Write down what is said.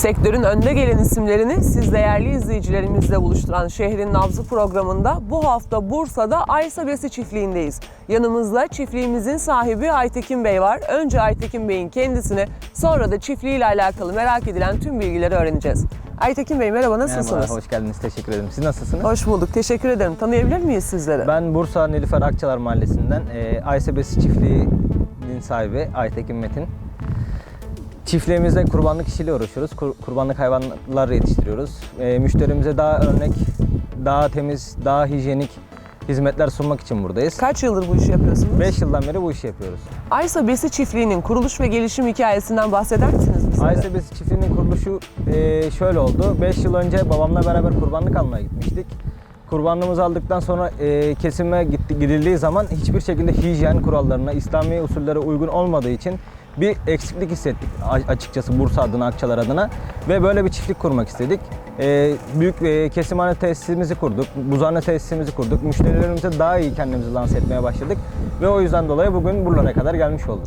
Sektörün önde gelen isimlerini siz değerli izleyicilerimizle buluşturan Şehrin Nabzı programında bu hafta Bursa'da Aysa Besi çiftliğindeyiz. Yanımızda çiftliğimizin sahibi Aytekin Bey var. Önce Aytekin Bey'in kendisine sonra da çiftliğiyle alakalı merak edilen tüm bilgileri öğreneceğiz. Aytekin Bey merhaba nasılsınız? Merhaba, hoş geldiniz. Teşekkür ederim. Siz nasılsınız? Hoş bulduk. Teşekkür ederim. Tanıyabilir miyiz sizleri? Ben Bursa Nilüfer Akçalar Mahallesi'nden e, Ayse Besi Çiftliği'nin sahibi Aytekin Metin. Çiftliğimizde kurbanlık işiyle uğraşıyoruz. Kur- kurbanlık hayvanlar yetiştiriyoruz. E, müşterimize daha örnek, daha temiz, daha hijyenik hizmetler sunmak için buradayız. Kaç yıldır bu işi yapıyorsunuz? 5 yıldan beri bu işi yapıyoruz. Aysa Besi çiftliğinin kuruluş ve gelişim hikayesinden bahseder misiniz bize? Ayse Besi Çiftliği'nin kuruluşu e, şöyle oldu. 5 yıl önce babamla beraber kurbanlık almaya gitmiştik. Kurbanlığımızı aldıktan sonra e, kesime gitti, gidildiği zaman hiçbir şekilde hijyen kurallarına, İslami usullere uygun olmadığı için bir eksiklik hissettik açıkçası Bursa adına, Akçalar adına ve böyle bir çiftlik kurmak istedik. E, büyük e, kesimhane tesisimizi kurduk, buzhane tesisimizi kurduk. Müşterilerimize daha iyi kendimizi lanse etmeye başladık ve o yüzden dolayı bugün buralara kadar gelmiş olduk.